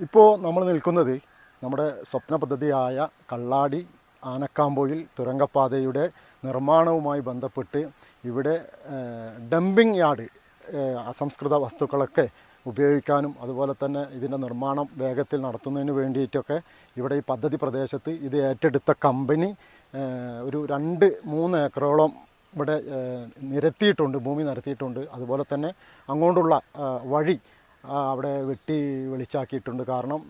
ഇപ്പോൾ നമ്മൾ നിൽക്കുന്നത് നമ്മുടെ സ്വപ്ന പദ്ധതിയായ കള്ളാടി ആനക്കാമ്പോയിൽ തുരങ്കപ്പാതയുടെ നിർമ്മാണവുമായി ബന്ധപ്പെട്ട് ഇവിടെ ഡംപിംഗ് യാർഡ് അസംസ്കൃത വസ്തുക്കളൊക്കെ ഉപയോഗിക്കാനും അതുപോലെ തന്നെ ഇതിന്റെ നിർമ്മാണം വേഗത്തിൽ നടത്തുന്നതിന് വേണ്ടിയിട്ടൊക്കെ ഇവിടെ ഈ പദ്ധതി പ്രദേശത്ത് ഇത് ഏറ്റെടുത്ത കമ്പനി ഒരു രണ്ട് മൂന്ന് ഏക്കറോളം ഇവിടെ നിരത്തിയിട്ടുണ്ട് ഭൂമി നിരത്തിയിട്ടുണ്ട്. അതുപോലെ തന്നെ അങ്ങോട്ടുള്ള വഴി അവിടെ വെട്ടി വെളിച്ചാക്കിയിട്ടുണ്ട്. കാരണം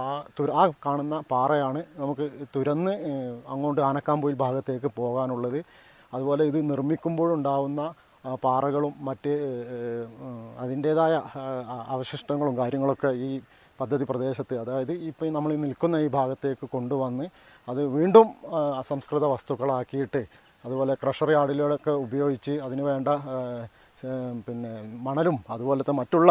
ആ, തുര ആ കാണുന്ന പാറയാണ് നമുക്ക് തുരന്ന് അങ്ങോട്ട് ആനക്കാമ്പൊയിൽ ഭാഗത്തേക്ക് പോകാനുള്ളത്. അതുപോലെ ഇത് നിർമ്മിക്കുമ്പോഴുണ്ടാവുന്ന പാറകളും മറ്റ് അതിന്റേതായ അവശിഷ്ടങ്ങളും കാര്യങ്ങളൊക്കെ ഈ പദ്ധതി പ്രദേശത്ത് അതായത് ഇപ്പോൾ നമ്മൾ ഈ നിൽക്കുന്ന ഈ ഭാഗത്തേക്ക് കൊണ്ടുവന്ന് അത് വീണ്ടും അസംസ്കൃത വസ്തുക്കളാക്കിയിട്ട് അതുപോലെ ക്രഷർ യാർഡിലൊക്കെ ഉപയോഗിച്ച് അതിന് വേണ്ട പിന്നെ മണലും അതുപോലത്തെ മറ്റുള്ള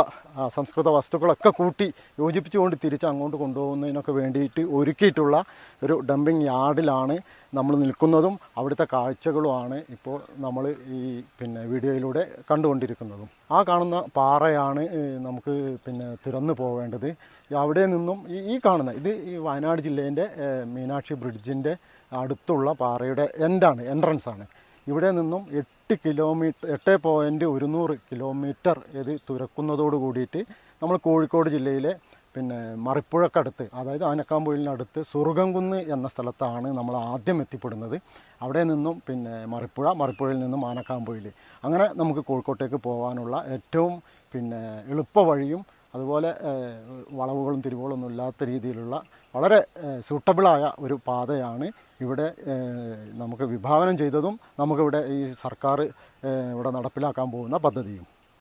സംസ്കൃത വസ്തുക്കളൊക്കെ കൂട്ടി യോജിപ്പിച്ചുകൊണ്ട് തിരിച്ച് അങ്ങോട്ട് കൊണ്ടുപോകുന്നതിനൊക്കെ വേണ്ടിയിട്ട് ഒരുക്കിയിട്ടുള്ള ഒരു ഡംപിങ് യാർഡിലാണ് നമ്മൾ നിൽക്കുന്നതും അവിടുത്തെ കാഴ്ചകളുമാണ് ഇപ്പോൾ നമ്മൾ ഈ പിന്നെ വീഡിയോയിലൂടെ കണ്ടുകൊണ്ടിരിക്കുന്നതും. ആ കാണുന്ന പാറയാണ് നമുക്ക് പിന്നെ തുറന്നു പോവേണ്ടത്. അവിടെ നിന്നും ഈ കാണുന്ന ഇത് ഈ വയനാട് ജില്ലേന്റെ മീനാക്ഷി ബ്രിഡ്ജിന്റെ അടുത്തുള്ള പാറയുടെ എൻഡാണ് എൻട്രൻസ് ആണ്. ഇവിടെ നിന്നും എട്ട് കിലോമീറ്റർ എട്ട് പോയിന്റ് ഒരുന്നൂറ് കിലോമീറ്റർ ഇത് തുരക്കുന്നതോട് കൂടിയിട്ട് നമ്മൾ കോഴിക്കോട് ജില്ലയിലെ പിന്നെ മറിപ്പുഴക്കടുത്ത് അതായത് ആനക്കാമ്പൊയിലിനടുത്ത് സുറുകംകുന്ന് എന്ന സ്ഥലത്താണ് നമ്മൾ ആദ്യം എത്തിപ്പെടുന്നത്. അവിടെ നിന്നും പിന്നെ മറിപ്പുഴ മറിപ്പുഴയിൽ നിന്നും ആനക്കാമ്പൊയിൽ. അങ്ങനെ നമുക്ക് കോഴിക്കോട്ടേക്ക് പോകാനുള്ള ഏറ്റവും പിന്നെ എളുപ്പ വഴിയും അതുപോലെ വളവുകളും തിരിവുകളൊന്നും ഇല്ലാത്ത രീതിയിലുള്ള വളരെ സൂട്ടബിളായ ഒരു പാതയാണ് ഇവിടെ നമുക്ക് വിഭാവനം ചെയ്തതും നമുക്കിവിടെ ഈ സർക്കാർ ഇവിടെ നടപ്പിലാക്കാൻ പോകുന്ന പദ്ധതിയും.